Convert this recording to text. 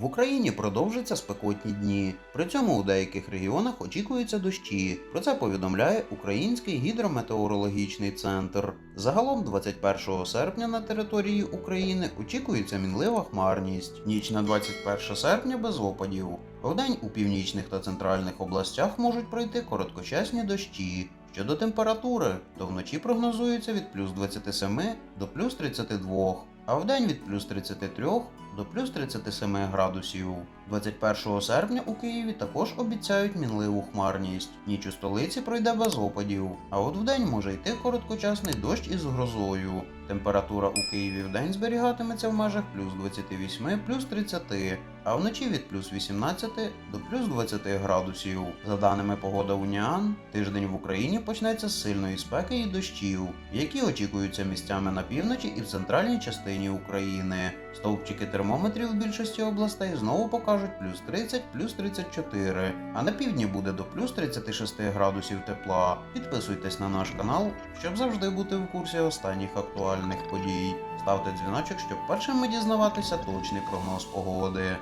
В Україні продовжаться спекотні дні. При цьому у деяких регіонах очікуються дощі. Про це повідомляє Український гідрометеорологічний центр. Загалом 21 серпня на території України очікується мінлива хмарність. Ніч на 21 серпня без опадів. Вдень у північних та центральних областях можуть пройти короткочасні дощі. Щодо температури, то вночі прогнозується від плюс 27 до плюс 32, а вдень від плюс 33 до плюс 37 градусів. 21 серпня у Києві також обіцяють мінливу хмарність. Ніч у столиці пройде без опадів, а от вдень може йти короткочасний дощ із грозою. Температура у Києві вдень зберігатиметься в межах плюс 28 плюс 30, а вночі від плюс 18 до плюс 20 градусів. За даними погода Уніан, тиждень в Україні почнеться з сильної спеки і дощів, які очікуються місцями на півночі і в центральній частині України. Стовпчики термометрів в більшості областей знову покажуть плюс 30, плюс 34, а на півдні буде до плюс 36 градусів тепла. Підписуйтесь на наш канал, щоб завжди бути в курсі останніх актуальних подій. Ставте дзвіночок, щоб першими дізнаватися точний прогноз погоди.